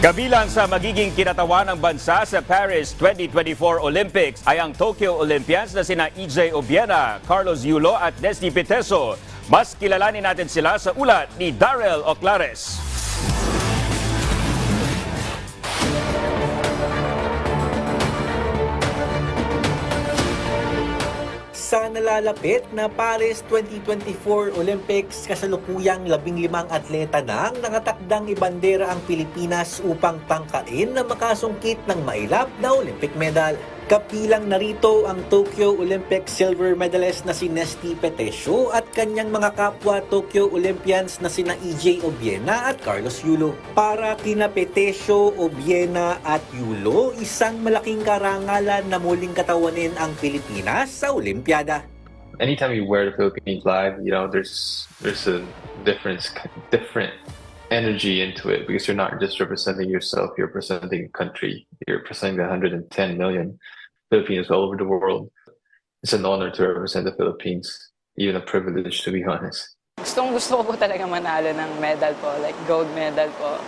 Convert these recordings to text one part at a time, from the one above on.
Kabilang sa magiging kinatawan ng bansa sa Paris 2024 Olympics ay ang Tokyo Olympians na sina EJ Obiena, Carlos Yulo at Desni Peteso. Mas kilalanin natin sila sa ulat ni Darrell Oclares. Sa nalalapit na Paris 2024 Olympics, kasalukuyang labing limang atleta nang nakatakdang ibandera ang Pilipinas upang tangkain na makasungkit ng mailap na Olympic medal. Kapilang narito ang Tokyo Olympic silver medalist na si Nesty Petesio at kanyang mga kapwa Tokyo Olympians na sina EJ Obiena at Carlos Yulo. Para kina Petesio, Obiena at Yulo, isang malaking karangalan na muling katawanin ang Pilipinas sa Olympiada. anytime you wear the Philippine flag, you know, there's there's a difference, different energy into it because you're not just representing yourself, you're representing a country. You're representing the 110 million Filipinos all over the world. It's an honor to represent the Philippines, even a privilege to be honest. Gustong gusto ko po talaga manalo ng medal po, like gold medal po.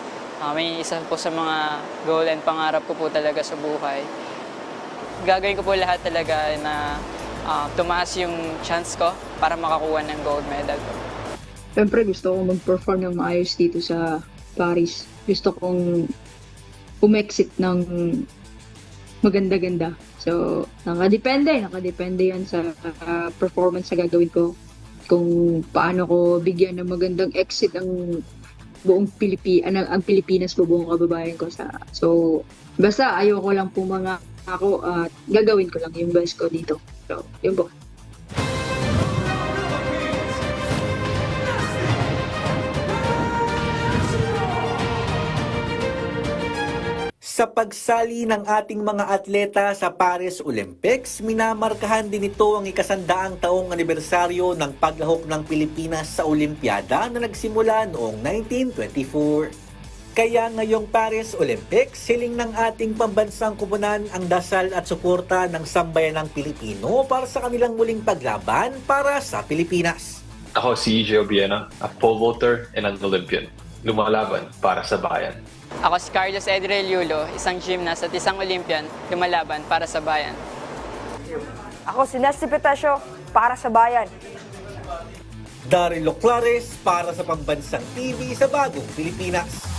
Ah, may isa po sa mga goal and pangarap ko po talaga sa buhay. Gagawin ko po lahat talaga na ah, tumaas yung chance ko para makakuha ng gold medal po. Siyempre gusto kong mag-perform ng maayos dito sa Paris. Gusto kong umexit ng maganda-ganda. So, nakadepende. Nakadepende yan sa uh, performance na gagawin ko. Kung paano ko bigyan ng magandang exit ang buong Pilipi ang, ang Pilipinas po buong kababayan ko sa so basta ayoko lang po mga ako at gagawin ko lang yung best ko dito so yun po Sa pagsali ng ating mga atleta sa Paris Olympics, minamarkahan din ito ang ikasandaang taong anibersaryo ng paglahok ng Pilipinas sa Olympiada na nagsimula noong 1924. Kaya ngayong Paris Olympics, hiling ng ating pambansang kupunan ang dasal at suporta ng sambayanang Pilipino para sa kanilang muling paglaban para sa Pilipinas. Ako si EJ Obiena, a pole vaulter and an Olympian. Lumalaban para sa bayan. Ako si Carlos Edrel Yulo, isang gymnast at isang Olympian, lumalaban para sa bayan. Ako si Nesty Petesio para sa bayan. Daryl Oclares para sa Pambansang TV sa Bagong Pilipinas.